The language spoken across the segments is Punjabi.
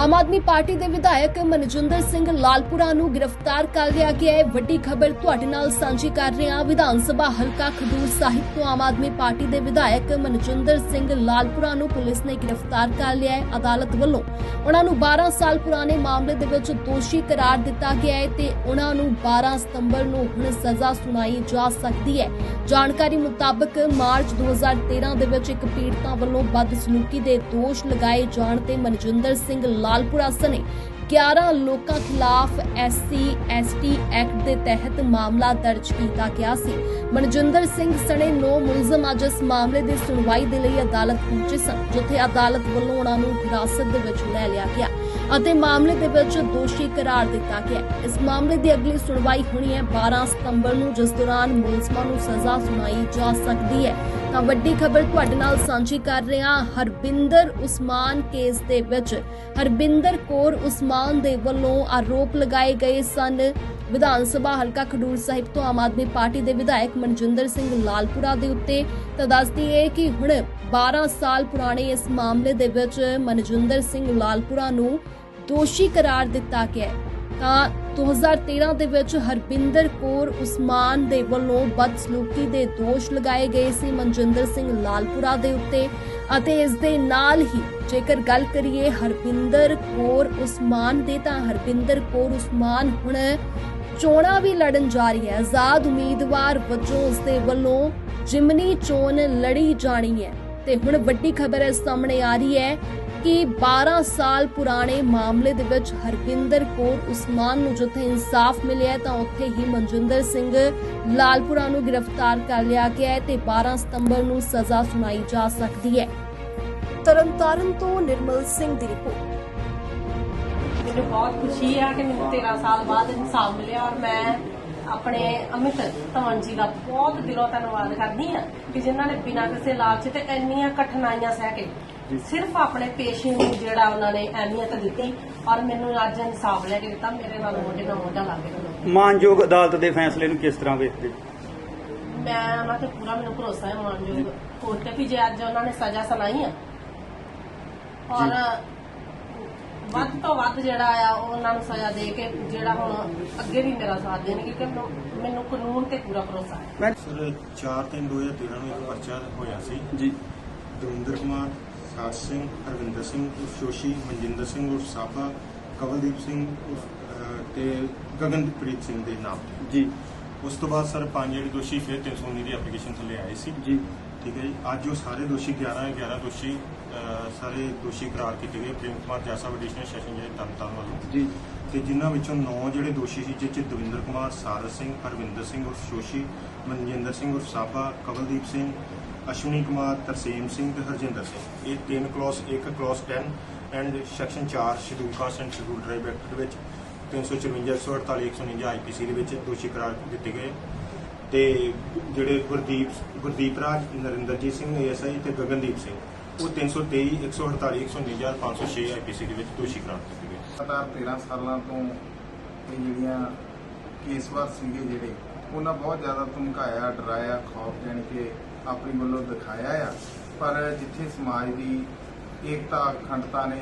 ਆਮ ਆਦਮੀ ਪਾਰਟੀ ਦੇ ਵਿਧਾਇਕ ਮਨਜਿੰਦਰ ਸਿੰਘ ਲਾਲਪੁਰਾ ਨੂੰ ਗ੍ਰਿਫਤਾਰ ਕਰ ਲਿਆ ਗਿਆ ਹੈ। ਵੱਡੀ ਖਬਰ ਤੁਹਾਡੇ ਨਾਲ ਸਾਂਝੀ ਕਰ ਰਹੇ ਹਾਂ। ਵਿਧਾਨ ਸਭਾ ਹਲਕਾ ਖਡੂਰ ਸਾਹਿਬ ਤੋਂ ਆਮ ਆਦਮੀ ਪਾਰਟੀ ਦੇ ਵਿਧਾਇਕ ਮਨਜਿੰਦਰ ਸਿੰਘ ਲਾਲਪੁਰਾ ਨੂੰ ਪੁਲਿਸ ਨੇ ਗ੍ਰਿਫਤਾਰ ਕਰ ਲਿਆ ਹੈ। ਅਦਾਲਤ ਵੱਲੋਂ ਉਹਨਾਂ ਨੂੰ 12 ਸਾਲ ਪੁਰਾਣੇ ਮਾਮਲੇ ਦੇ ਵਿੱਚ ਦੋਸ਼ੀ ਕਰਾਰ ਦਿੱਤਾ ਗਿਆ ਹੈ ਤੇ ਉਹਨਾਂ ਨੂੰ 12 ਸਤੰਬਰ ਨੂੰ ਹੁਣ ਸਜ਼ਾ ਸੁਣਾਈ ਜਾ ਸਕਦੀ ਹੈ। ਜਾਣਕਾਰੀ ਮੁਤਾਬਕ ਮਾਰਚ 2013 ਦੇ ਵਿੱਚ ਇੱਕ ਪੀੜਤਾ ਵੱਲੋਂ ਬਦਸਲੂਕੀ ਦੇ ਦੋਸ਼ ਲਗਾਏ ਜਾਣ ਤੇ ਮਨਜਿੰਦਰ ਸਿੰਘ ਲਾਲਪੁਰਾ ਸਣੇ 11 ਲੋਕਾਂ ਖਿਲਾਫ ਐਸਸੀ, ਐਸਟੀ ਐਕਟ ਦੇ ਤਹਿਤ ਮਾਮਲਾ ਦਰਜ ਕੀਤਾ ਗਿਆ ਸੀ। ਮਨਜਿੰਦਰ ਸਿੰਘ ਸਣੇ 9 ਮੁਲਜ਼ਮ ਅੱਜ ਇਸ ਮਾਮਲੇ ਦੀ ਸੁਣਵਾਈ ਦੇ ਲਈ ਅਦਾਲਤ ਪਹੁੰਚੇ ਸਨ, ਜਿੱਥੇ ਅਦਾਲਤ ਵੱਲੋਂ ਉਹਨਾਂ ਨੂੰ ਹਿਰਾਸਤ ਦੇ ਵਿੱਚ ਲੈ ਲਿਆ ਗਿਆ। ਅਤੇ ਮਾਮਲੇ ਦੇ ਵਿੱਚ ਦੋਸ਼ੀ ਕਰਾਰ ਦਿੱਤਾ ਗਿਆ ਇਸ ਮਾਮਲੇ ਦੀ ਅਗਲੀ ਸੁਣਵਾਈ ਹੋਣੀ ਹੈ 12 ਸਤੰਬਰ ਨੂੰ, ਜਿਸ ਦੌਰਾਨ ਮੁਲਜ਼ਮਾਂ ਨੂੰ ਸਜ਼ਾ ਸੁਣਾਈ ਜਾ ਸਕਦੀ ਹੈ। ਤਾਂ ਵੱਡੀ ਖਬਰ ਤੁਹਾਡੇ ਨਾਲ ਸਾਂਝੀ ਕਰ ਰਹੇ ਹਾਂ ਹਰਬਿੰਦਰ ਉਸਮਾਨ ਕੇਸ ਦੇ ਵਿੱਚ। ਹਰਬਿੰਦਰ ਕੌਰ ਉਸਮਾਨ ਦੇ ਵੱਲੋਂ ਆਰੋਪ ਲਗਾਏ ਗਏ ਸਨ। ਵਿਧਾਨ ਸਭਾ ਹਲਕਾ ਖਡੂਰ ਸਾਹਿਬ ਤੋਂ ਆਮ ਆਦਮੀ ਪਾਰਟੀ ਦੇ ਵਿਧਾਇਕ ਮਨਜਿੰਦਰ ਸਿੰਘ ਲਾਲਪੁਰਾ ਦੇ ਉੱਤੇ ਤਾਂ ਦੱਸਦੀ ਏ ਕਿ ਹੁਣ 12 ਸਾਲ ਪੁਰਾਣੇ ਇਸ ਮਾਮਲੇ ਦੇ ਵਿੱਚ ਮਨਜਿੰਦਰ ਸਿੰਘ ਲਾਲਪੁਰਾ ਨੂੰ ਦੋਸ਼ੀ ਕਰਾਰ ਦਿੱਤਾ ਗਿਆ ਹੈ। ਤਾਂ 2013 ਦੇ ਵਿੱਚ ਹਰਬਿੰਦਰ ਕੌਰ ਉਸਮਾਨ ਦੇ ਵੱਲੋਂ ਬਦਸਲੂਕੀ ਦੇ ਦੋਸ਼ ਲਗਾਏ ਗਏ ਸੀ ਮਨਜਿੰਦਰ ਸਿੰਘ ਲਾਲਪੁਰਾ ਦੇ ਉੱਤੇ ਅਤੇ ਇਸ ਦੇ ਨਾਲ ਹੀ ਜੇਕਰ ਗੱਲ ਕਰੀਏ ਹਰਬਿੰਦਰ ਕੌਰ ਉਸਮਾਨ ਦੇ ਤਾਂ ਹਰਪਿੰਦਰ ਕੌਰ ਉਸਮਾਨ ਹੁਣ ਚੋਣਾਂ ਵੀ ਲੜਨ ਜਾ ਰਹੀ ਹੈ। ਆਜ਼ਾਦ ਉਮੀਦਵਾਰ ਵਜੋਂ ਉਸ ਦੇ ਵੱਲੋਂ ਜਿਮਨੀ ਚੋਣ ਲੜੀ ਜਾਣੀ ਹੈ। ਤੇ ਹੁਣ ਵੱਡੀ ਖਬਰ ਸਾਹਮਣੇ ਆ ਰਹੀ ਹੈ ਕਿ 12 ਸਾਲ ਪੁਰਾਣੇ ਮਾਮਲੇ ਦੇ ਵਿੱਚ ਹਰਬਿੰਦਰ ਕੌਰ ਉਸਮਾਨ ਨੂੰ ਜਿੱਥੇ ਇਨਸਾਫ ਮਿਲਿਆ ਤਾਂ ਉੱਥੇ ਹੀ ਮਨਜਿੰਦਰ ਸਿੰਘ ਲਾਲਪੁਰਾ ਨੂੰ ਗ੍ਰਿਫਤਾਰ ਕਰ ਲਿਆ ਗਿਆ ਹੈ ਤੇ 12 ਸਤੰਬਰ ਨੂੰ ਸਜ਼ਾ ਸੁਣਾਈ ਜਾ ਸਕਦੀ ਹੈ। ਤਰਨਤਾਰਨ ਤੋਂ ਨਿਰਮਲ ਸਿੰਘ ਦੀ ਰਿਪੋਰਟ। ਮੈਨੂੰ ਬਹੁਤ ਖੁਸ਼ੀ ਆ ਕਿ ਮੈਨੂੰ 13 ਸਾਲ ਬਾਅਦ ਇਨਸਾਫ ਮਿਲਿਆ ਔਰ ਮੈਂ ਆਪਣੇ ਅਮਿਤ ਧਵਨ ਜੀ ਦਾ ਬਹੁਤ ਦਿਲੋਂ ਧੰਨਵਾਦ ਕਰਦੀ ਆ ਕਿ ਜਿਨ੍ਹਾਂ ਨੇ ਬਿਨਾਂ ਕਿਸੇ ਲਾਲਚ ਤੇ ਇੰਨੀਆਂ ਕਠਿਨਾਈਆਂ ਸਹਿ ਕੇ ਸਿਰਫ ਆਪਣੇ ਪੇਸ਼ੇ ਨੂੰ ਜਿਹੜਾ ਉਹਨਾਂ ਨੇ ਅਹਿਮੀਅਤ ਦਿੱਤੀ ਔਰ ਮੈਨੂੰ ਅੱਜ ਇਨਸਾਫ ਲੈ ਕੇ ਦਿੱਤਾ ਮੇਰੇ ਨਾਲ ਮੋਢੇ ਨਾਲ ਮੋਢਾ ਲਾ ਕੇ ਮਾਨਯੋਗ ਅਦਾਲਤ ਦੇ ਫੈਸਲੇ ਨੂੰ ਕਿਸ ਤਰ੍ਹਾਂ ਵੇਖਦੇ ਮੈਂ ਉਹਨਾਂ ਤੇ ਪੂਰਾ ਮੈਨੂੰ ਭਰੋਸਾ ਹੈ ਮਾਨਯੋਗ ਕੋਰਟ ਤੇ ਵੀ ਜੇ ਅੱਜ ਉਹਨਾਂ ਨੇ ਸਜ਼ਾ ਸੁਣਾਈ ਆ। ਔਰ ਵੱਧ ਤੋਂ ਵੱਧ ਜਿਹੜਾ ਆ ਉਹ ਉਹਨਾਂ ਨੂੰ ਸਜ਼ਾ ਦੇ ਕੇ ਜਿਹੜਾ ਹੁਣ ਅੱਗੇ ਵੀ ਮੇਰਾ ਸਾਥ ਦੇਣਗੇ ਕਿ ਮੈਨੂੰ- ਮੈਨੂੰ ਕਾਨੂੰਨ ਤੇ ਪੂਰਾ ਭਰੋਸਾ ਹੈ। ਮੈਂ ਸਰ 4 3 2013 ਨੂੰ ਇੱਕ ਪਰਚਾ ਹੋਇਆ ਸੀ। ਜੀ। ਦਵਿੰਦਰ ਕੁਮਾਰ ਸਾਜ ਸਿੰਘ ਹਰਵਿੰਦਰ ਸਿੰਘ ਉਰਫ ਸ਼ੋਸ਼ੀ ਮਨਜਿੰਦਰ ਸਿੰਘ ਉਰਫ ਸਾਬਾ ਕਵਲਦੀਪ ਸਿੰਘ ਉਰਫ, ਤੇ ਗਗਨਪ੍ਰੀਤ ਸਿੰਘ ਦੇ ਨਾਮ ਤੇ। ਜੀ। ਉਸ ਤੋਂ ਬਾਅਦ ਸਰ ਪੰਜ ਜਿਹੜੇ ਦੋਸ਼ੀ ਫਿਰ 319 ਦੀ ਐਪਲੀਕੇਸ਼ਨ ਥੱਲੇ ਆਏ ਸੀ। ਜੀ। ਠੀਕ ਹੈ ਜੀ। ਅੱਜ ਉਹ ਸਾਰੇ ਦੋਸ਼ੀ 11 11 ਦੋਸ਼ੀ ਸਾਰੇ ਦੋਸ਼ੀ ਕਰਾਰ ਕੀਤੇ ਗਏ। ਪ੍ਰੇਮ ਕੁਮਾਰ ਜੈਸਾ ਐਡੀਸ਼ਨਲ ਸੈਸ਼ਨ ਜਿਹੜੇ ਤਰਨਤਾਰਨ ਵੱਲੋਂ। ਜੀ। ਤੇ ਜਿਨ੍ਹਾਂ ਵਿੱਚੋਂ 9 ਜਿਹੜੇ ਦੋਸ਼ੀ ਸੀ ਜਿਸ ਚ ਦਵਿੰਦਰ ਕੁਮਾਰ ਸਾਰਸ ਸਿੰਘ ਹਰਵਿੰਦਰ ਸਿੰਘ ਉਰਫ ਸ਼ੋਸ਼ੀ ਮਨਜਿੰਦਰ ਸਿੰਘ ਉਰਫ ਸਾਬਾ ਕਵਲਦੀਪ ਸਿੰਘ ਅਸ਼ਵਨੀ ਕੁਮਾਰ, ਤਰਸੇਮ ਸਿੰਘ ਤੇ ਹਰਜਿੰਦਰ ਸਿੰਘ। ਇਹ ਤਿੰਨ clause 1 clause 10 and section 4 schedule caste and schedule tribe act ਦੇ ਵਿੱਚ 354 148 149 ਆਈਪੀਸੀ ਦੇ ਵਿੱਚ ਦੋਸ਼ੀ ਕਰਾਰ ਦਿੱਤੇ ਗਏ। ਤੇ ਜਿਹੜੇ ਗੁਰਦੀਪ ਗੁਰਦੀਪ ਰਾਜ, ਨਰਿੰਦਰਜੀਤ ਸਿੰਘ ਏਐਸਆਈ ਤੇ ਗਗਨਦੀਪ ਸਿੰਘ, ਉਹ 323 148 149 506 ਆਈਪੀਸੀ ਦੇ ਵਿੱਚ ਦੋਸ਼ੀ ਕਰਾਰ ਦਿੱਤੇ ਗਏ। ਲਗਾਤਾਰ 13 ਸਾਲਾਂ ਤੋਂ ਇਹ ਜਿਹੜੀਆਂ ਕੇਸਵਾਰ ਸੀਗੇ ਜਿਹੜੇ, ਉਹਨਾਂ ਬਹੁਤ ਜ਼ਿਆਦਾ ਧਮਕਾਇਆ, ਡਰਾਇਆ, ਖੌਫ ਜਾਣੀ ਕਿ ਆਪਣੀ ਵੱਲੋਂ ਦਿਖਾਇਆ ਆ। ਪਰ ਜਿੱਥੇ ਸਮਾਜ ਦੀ ਏਕਤਾ, ਅਖੰਡਤਾ ਨੇ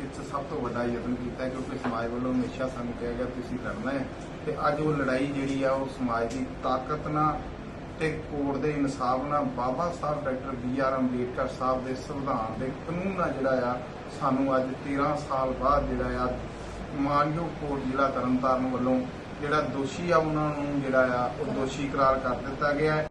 ਇਸ ਸਭ ਤੋਂ ਵੱਡਾ ਯਤਨ ਕੀਤਾ ਕਿਉਂਕਿ ਸਮਾਜ ਵੱਲੋਂ ਹਮੇਸ਼ਾ ਸਾਨੂੰ ਕਿਹਾ ਗਿਆ, ਤੁਸੀਂ ਲੜਨਾ ਹੈ। ਤੇ ਅੱਜ ਉਹ ਲੜਾਈ ਜਿਹੜੀ ਆ, ਉਹ ਸਮਾਜ ਦੀ ਤਾਕਤ ਨਾਲ ਤੇ ਕੋਰਟ ਦੇ ਇਨਸਾਫ ਨਾਲ Baba Sahib doctor B R Ambedkar Sahib ਦੇ ਸੰਵਿਧਾਨ ਦੇ ਕਾਨੂੰਨ ਨਾਲ ਜਿਹੜਾ ਆ, ਸਾਨੂੰ ਅੱਜ 13 ਸਾਲ ਬਾਅਦ ਜਿਹੜਾ ਆ, ਮਾਨਯੋਗ ਕੋਰਟ ਜ਼ਿਲ੍ਹਾ ਤਰਨਤਾਰਨ ਵੱਲੋਂ ਜਿਹੜਾ ਦੋਸ਼ੀ ਆ, ਉਹਨਾਂ ਨੂੰ ਜਿਹੜਾ ਆ, ਉਹ ਦੋਸ਼ੀ ਕਰਾਰ ਕਰ ਦਿੱਤਾ ਗਿਆ ਹੈ।